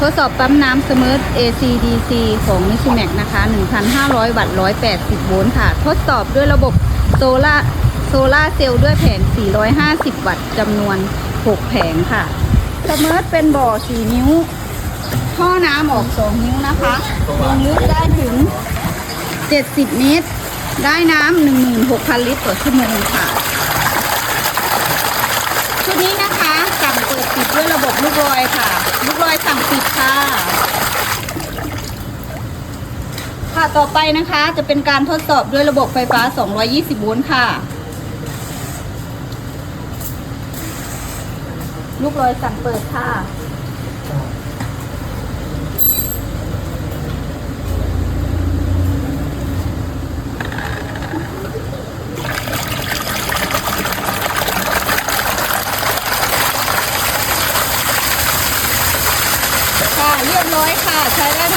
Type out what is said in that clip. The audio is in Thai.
ทดสอบปั๊มน้ำ Smart ACDC ของ m i s u m a x นะคะ 1,500 วัตต์ 180 โวลต์ค่ะ ทดสอบด้วยระบบโซลาโซลาเซลล์ด้วยแผง 450 วัตต์จำนวน 6 แผงค่ะ Smart เป็นบ่อ 4 นิ้ว ท่อน้ำออก 2 นิ้วนะคะลงลึกได้ถึง 70 เมตร ได้น้ำ16,000 ลิตรต่อชั่วโมงค่ะ ชุดนี้นะคะสั่งเปิดปิดด้วยระบบลูกลอยค่ะ ลูกลอยสั่งปิดค่ะ ค่ะต่อไปนะคะจะเป็นการทดสอบด้วยระบบไฟฟ้า 220 โวลต์ค่ะ ลูกลอยสั่งเปิดค่ะ ค่ะเรียบร้อยค่ะ ใช้ได้